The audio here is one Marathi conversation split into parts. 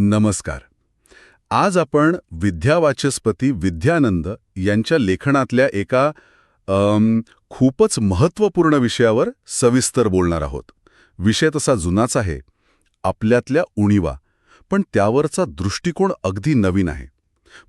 नमस्कार. आज आपण विद्यावाचस्पती विद्यानंद यांच्या लेखनातल्या एका अम, खूपच महत्त्वपूर्ण विषयावर सविस्तर बोलणार आहोत. विषय तसा जुनाच आहे आपल्यातल्या उणीवा पण त्यावरचा दृष्टिकोन अगदी नवीन आहे.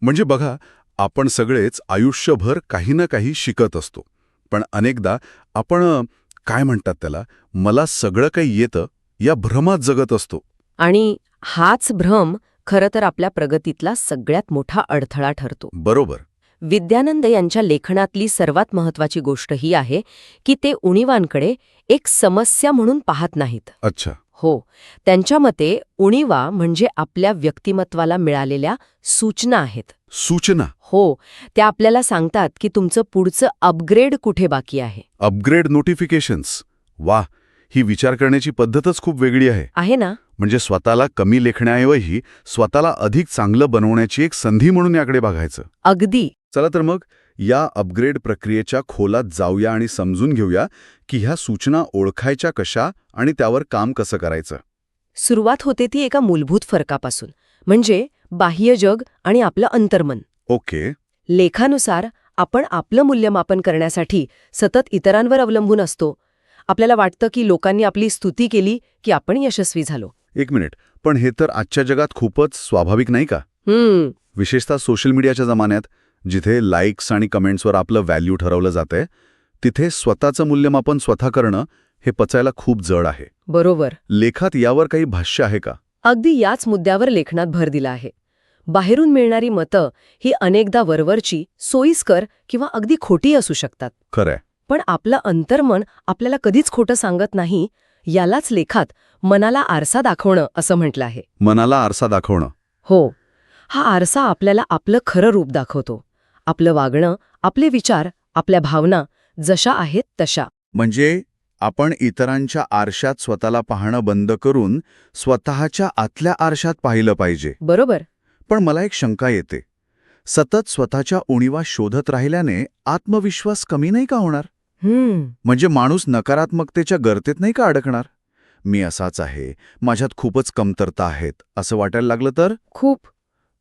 म्हणजे बघा आपण सगळेच आयुष्यभर काही ना काही शिकत असतो पण अनेकदा आपण काय म्हणतात त्याला मला सगळं काही येतं या भ्रमात जगत असतो. आणि हाच भ्रम खरं तर आपल्या प्रगतीतला सगळ्यात मोठा अडथळा ठरतो. बरोबर. विद्यानंद यांच्या लेखनातली सर्वात महत्वाची गोष्ट ही आहे की ते उणीवांकडे एक समस्या म्हणून पाहत नाहीत. अच्छा. हो त्यांच्या मते उणीवा म्हणजे आपल्या व्यक्तिमत्वाला मिळालेल्या सूचना आहेत. सूचना? हो त्या आपल्याला सांगतात की तुमचं पुढचं अपग्रेड कुठे बाकी आहे. Upgrade notifications? वा ही विचार करण्याची पद्धतच खूप वेगळी आहे. आहे ना? म्हणजे स्वतःला कमी लेखण्याऐवजी स्वतःला अधिक चांगलं बनवण्याची एक संधी म्हणून याकडे बघायचं. अगदी. चला तर मग या अपग्रेड प्रक्रियेच्या खोलात जाऊया आणि समजून घेऊया की ह्या सूचना ओळखायच्या कशा आणि त्यावर काम कसं करायचं. सुरुवात होते ती एका मूलभूत फरकापासून म्हणजे बाह्य जग आणि आपलं अंतर्मन. ओके. लेखानुसार आपण आपलं मूल्यमापन करण्यासाठी सतत इतरांवर अवलंबून असतो. आपल्याला वाटतं की लोकांनी आपली स्तुती केली की आपण यशस्वी झालो. एक मिनिट पण हे तर आजच्या जगात खूपच स्वाभाविक नाही का? हम्म. विशेषतः सोशल मीडियाच्या जमान्यात जिथे लाईक्स आणि कमेंट्सवर आपलं व्हॅल्यू ठरवलं जातंय तिथे स्वतःचं मूल्यमापन स्वतः करणं हे पचायला खूप जड आहे. बरोबर. लेखात यावर काही भाष्य आहे का? अगदी याच मुद्द्यावर लेखनात भर दिला आहे. बाहेरून मिळणारी मतं ही अनेकदा वरवरची सोयीस्कर किंवा अगदी खोटी असू शकतात. खरंय. पण आपलं अंतर्मन आपल्याला कधीच खोटं सांगत नाही यालाच लेखात मनाला आरसा दाखवणं असं म्हटलं आहे. मनाला आरसा दाखवणं. हो. हा आरसा आपल्याला आपलं खरं रूप दाखवतो. आपलं वागणं आपले विचार आपल्या भावना जशा आहेत तशा. म्हणजे आपण इतरांच्या आरशात स्वतःला पाहणं बंद करून स्वतःच्या आतल्या आरशात पाहिलं पाहिजे. बरोबर. पण मला एक शंका येते. सतत स्वतःच्या उणीवा शोधत राहिल्याने आत्मविश्वास कमी नाही का होणार? हम्म. म्हणजे माणूस नकारात्मकतेच्या गर्तेत नाही का अडकणार? मी असाच आहे. माझ्यात खूपच कमतरता आहेत. असं वाटायला लागलं तर? खूप.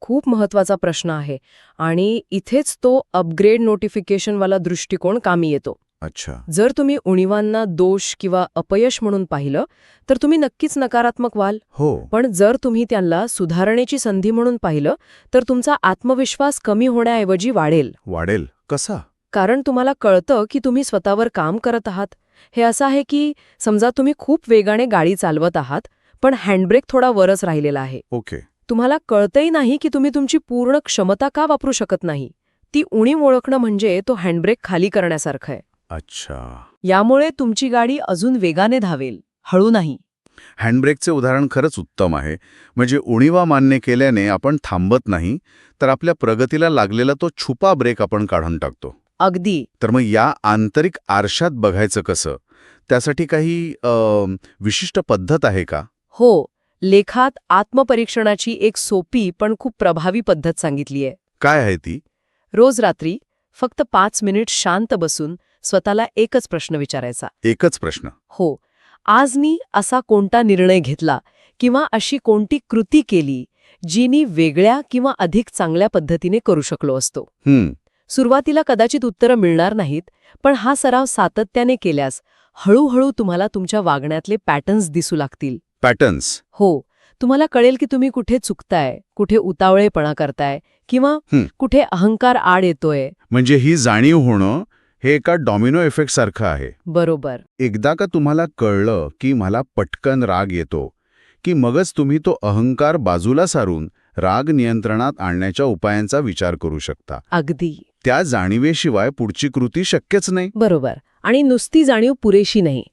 खूप महत्त्वाचा प्रश्न आहे. आणि इथेच तो अपग्रेड नोटिफिकेशनवाला दृष्टिकोन कामी येतो. अच्छा. जर तुम्ही उणीवांना दोष किंवा अपयश म्हणून पाहिलं तर तुम्ही नक्कीच नकारात्मक व्हाल. हो. पण जर तुम्ही त्यांना सुधारणेची संधी म्हणून पाहिलं तर तुमचा आत्मविश्वास कमी होण्याऐवजी वाढेल. वाढेल. कसा? कारण तुम्हाला कळतं की तुम्ही स्वतःवर काम करत आहात. हे असं आहे की समजा तुम्ही खूप वेगाने गाडी चालवत आहात पण हँडब्रेक थोडा वरच राहिलेला आहे. ओके. तुम्हाला कळतही नाही की तुम्ही तुमची पूर्ण क्षमता का वापरू शकत नाही. ती उणीव ओळखणं म्हणजे तो हँडब्रेक खाली करण्यासारखं आहे. अच्छा. यामुळे तुमची गाडी अजून वेगाने धावेल हळू नाही. हँडब्रेकचे उदाहरण खरंच उत्तम आहे. म्हणजे उणीवा मान्य केल्याने आपण थांबत नाही तर आपल्या प्रगतीला लागलेला तो छुपा ब्रेक आपण काढून टाकतो. अगदी. तर मग या आंतरिक आरशात बघायचं कसं? त्यासाठी काही विशिष्ट पद्धत आहे का? हो. लेखात आत्मपरीक्षणाची एक सोपी पण खूप प्रभावी पद्धत सांगितली आहे. काय आहे ती? रोज रात्री फक्त पाच मिनिट शांत बसून स्वतःला एकच प्रश्न विचारायचा. एकच प्रश्न. हो. आज मी असा कोणता निर्णय घेतला किंवा अशी कोणती कृती केली जी मी वेगळ्या किंवा अधिक चांगल्या पद्धतीने करू शकलो असतो? सुरुवातीला कदाचित उत्तरं मिळणार नाहीत पण हा सराव सातत्याने केल्यास हळूहळू तुम्हाला तुमच्या वागण्यातले पॅटर्न्स दिसू लागतील. पॅटर्न्स? हो तुम्हाला कळेल की तुम्ही कुठे चुकताय कुठे उतावळेपणा करताय किंवा. कुठे अहंकार आड येतोय. म्हणजे ही जाणीव होणं हे एका डॉमिनो इफेक्ट सारखं आहे. बरोबर. एकदा का तुम्हाला कळलं की मला पटकन राग येतो की मगच तुम्ही तो अहंकार बाजूला सारून राग नियंत्रणात आणण्याच्या उपायांचा विचार करू शकता. अगदी. त्या जाणीवेशिवाय पुढची कृती शक्यच नाही. बरोबर. आणि नुसती जाणीव पुरेशी नाही.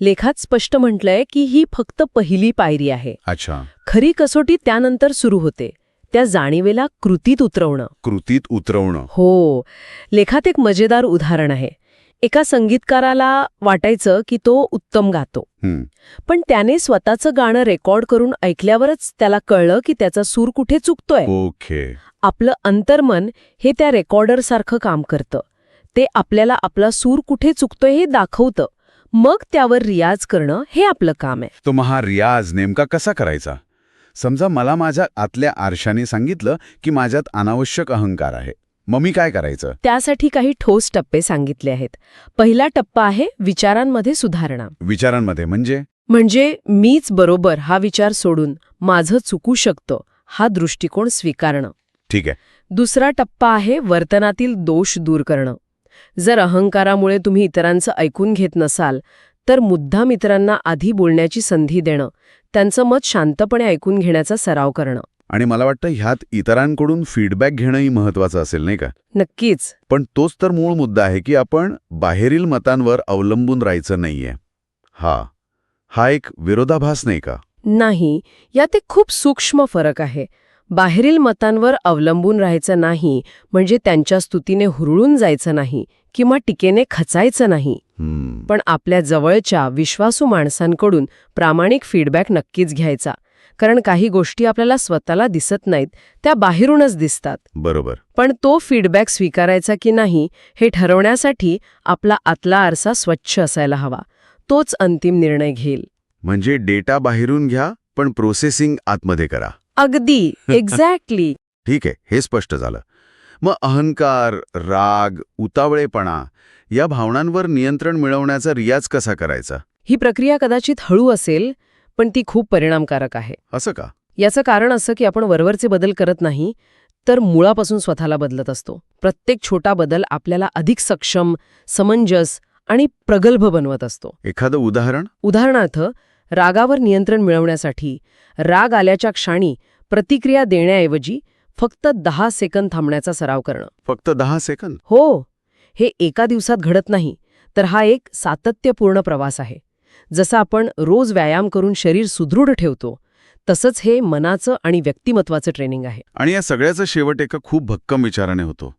लेखात स्पष्ट म्हटलंय की ही फक्त पहिली पायरी आहे. अच्छा. खरी कसोटी त्यानंतर सुरू होते. त्या जाणीवेला कृतीत उतरवणं. कृतीत उतरवणं. हो. लेखात एक मजेदार उदाहरण आहे. एका संगीतकाराला वाटायचं की तो उत्तम गातो. पण त्याने स्वतःचं गाणं रेकॉर्ड करून ऐकल्यावरच त्याला कळलं की त्याचा सूर कुठे चुकतोय. ओके. आपलं अंतर्मन हे त्या रेकॉर्डरसारखं काम करतं. ते आपल्याला आपला सूर कुठे चुकतोय हे दाखवतं. मग त्यावर रियाज करणं हे आपलं काम आहे. तो मग हा रियाज नेमका कसा करायचा? समजा मला माझ्या आतल्या आरशाने सांगितलं की माझ्यात अनावश्यक अहंकार आहे. मग मी काय करायचं? त्यासाठी काही ठोस टप्पे सांगितले आहेत. पहिला टप्पा आहे विचारांमध्ये सुधारणा. विचारांमध्ये म्हणजे? म्हणजे मीच बरोबर हा विचार सोडून माझं चुकू शकतं हा दृष्टिकोन स्वीकारणं. ठीक आहे. दुसरा टप्पा आहे वर्तनातील दोष दूर करणं. जर अहंकारामुळे तुम्ही इतरांचं ऐकून घेत नसाल तर मुद्दाम इतरांना आधी बोलण्याची संधी देणं त्यांचं मत शांतपणे ऐकून घेण्याचा सराव करणं. आणि मला वाटतं ह्यात इतरांकडून फीडबॅक घेणंही महत्वाचं असेल नाही का? नक्कीच. पण तोच तर मूळ मुद्दा आहे की आपण बाहेरील मतांवर अवलंबून राहायचं नाहीये. हा. हा एक विरोधाभास नाही का? नाही. यात एक खूप सूक्ष्म फरक आहे. बाहेरील मतांवर अवलंबून राहायचं नाही म्हणजे त्यांच्या स्तुतीने हुरळून जायचं नाही किंवा टीकेने खचायचं नाही. पण आपल्या जवळच्या विश्वासू माणसांकडून प्रामाणिक फीडबॅक नक्कीच घ्यायचा. कारण काही गोष्टी आपल्याला स्वतःला दिसत नाहीत त्या बाहेरूनच दिसतात. बरोबर. पण तो फीडबॅक स्वीकारायचा की नाही हे ठरवण्यासाठी आपला आतला आरसा स्वच्छ असायला हवा. तोच अंतिम निर्णय घेईल. म्हणजे डेटा बाहेरून घ्या पण प्रोसेसिंग आतमध्ये करा. अगदी. एक्झॅक्टली ठीक आहे हे स्पष्ट झालं. मग अहंकार राग उतावळेपणा या भावनांवर नियंत्रण मिळवण्याचा रियाज कसा करायचा? ही प्रक्रिया कदाचित हळू असेल पण ती खूप परिणामकारक आहे. असं का? याचं कारण असं की आपण वरवरचे बदल करत नाही तर मुळापासून स्वतःला बदलत असतो. प्रत्येक छोटा बदल आपल्याला अधिक सक्षम समंजस आणि प्रगल्भ बनवत असतो. एखादं उदाहरण? उदाहरणार्थ रागावर नियंत्रण मिळवण्यासाठी राग आल्याच्या क्षणी प्रतिक्रिया देण्याऐवजी फक्त दहा सेकंद थांबण्याचा सराव करणं. फक्त दहा सेकंद? हो. हे एका दिवसात घडत नाही तर हा एक सातत्यपूर्ण प्रवास आहे. जसं आपण रोज व्यायाम करून शरीर सुदृढ ठेवतो तसंच हे मनाचं आणि व्यक्तिमत्वाचं ट्रेनिंग आहे. आणि या सगळ्याचा शेवट एका खूप भक्कम विचाराने होतो.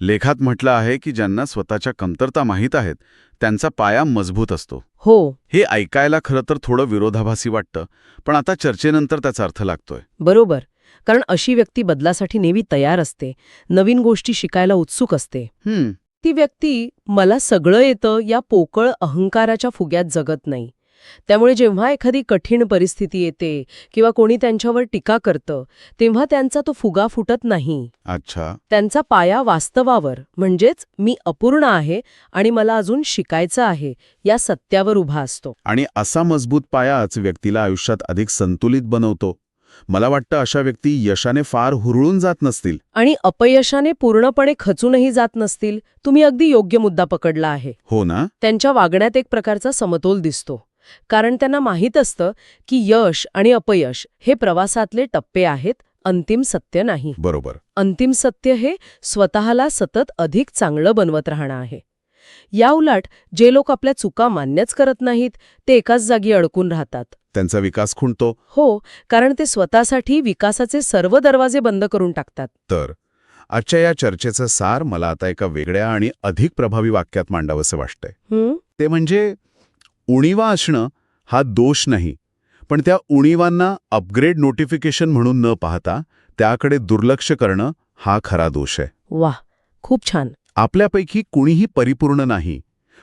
लेखात म्हटलं आहे की ज्यांना स्वतःच्या कमतरता माहीत आहेत त्यांचा पाया मजबूत असतो. हो. हे ऐकायला खरं तर थोडं विरोधाभासी वाटतं पण आता चर्चेनंतर त्याचा अर्थ लागतोय. बरोबर. कारण अशी व्यक्ती बदलासाठी नेहमी तयार असते नवीन गोष्टी शिकायला उत्सुक असते. हम्म. ती व्यक्ती मला सगळं येतं या पोकळ अहंकाराच्या फुग्यात जगत नाही. त्यामुळे जेव्हा एखादी कठीण परिस्थिती येते किंवा कोणी त्यांच्यावर टीका करतं तेव्हा त्यांचा तो फुगा फुटत नाही. अच्छा. त्यांचा पाया वास्तवावर म्हणजेच मी अपूर्ण आहे आणि मला अजून शिकायचं आहे या सत्यावर उभा असतो. आणि असा मजबूत पायाच व्यक्तीला आयुष्यात अधिक संतुलित बनवतो. मला वाटतं अशा व्यक्ती यशाने फार हुरळून जात नसतील. आणि अपयशाने पूर्णपणे खचूनही जात नसतील तुम्ही अगदी योग्य मुद्दा पकडला आहे. हो ना? त्यांच्या वागण्यात एक प्रकारचा समतोल दिसतो. कारण त्यांना माहीत असतं की यश आणि अपयश हे प्रवासातले टप्पे आहेत अंतिम सत्य नाही. बरोबर. अंतिम सत्य हे स्वतःला सतत अधिक चांगलं बनवत राहणं आहे. याउलट जे लोक आपल्या चुका मान्यच करत नाहीत ते एकाच जागी अडकून राहतात. त्यांचा विकास खुंटतो हो कारण ते स्वतःसाठी विकासाचे सर्व दरवाजे बंद करून टाकतात. तर आजच्या या चर्चेचं सार मला आता एका वेगळ्या आणि अधिक प्रभावी वाक्यात मांडावंसं वाटतंय? ते म्हणजे उणीवा असणं हा दोष नाही पण त्या उणीवांना अपग्रेड नोटिफिकेशन म्हणून न पाहता त्याकडे दुर्लक्ष करणं हा खरा दोष आहे. वाह खूप छान. आपल्यापैकी कुणीही परिपूर्ण नाही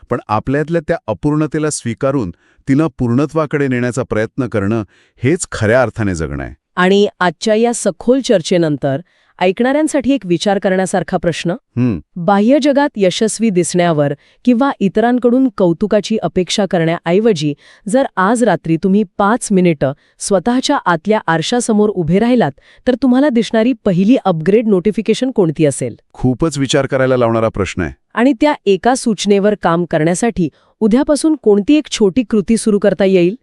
पण आपल्यातल्या त्या अपूर्णतेला स्वीकारून तिनं पूर्णत्वाकडे नेण्याचा प्रयत्न करणं हेच खऱ्या अर्थाने जगणं आहे. आणि आजच्या या सखोल चर्चेनंतर ऐकणाऱ्यांसाठी एक विचार करण्यासारखा प्रश्न बाह्य जगात यशस्वी दिसण्यावर किंवा इतरांकडून कौतुकाची अपेक्षा करण्याऐवजी जर आज रात्री तुम्ही पाच मिनिटं स्वतःच्या आतल्या आरशासमोर उभे राहिलात तर तुम्हाला दिसणारी पहिली अपग्रेड नोटिफिकेशन कोणती असेल? खूपच विचार करायला लावणारा प्रश्न आहे. आणि त्या एका सूचनेवर काम करण्यासाठी उद्यापासून कोणती एक छोटी कृती सुरू करता येईल?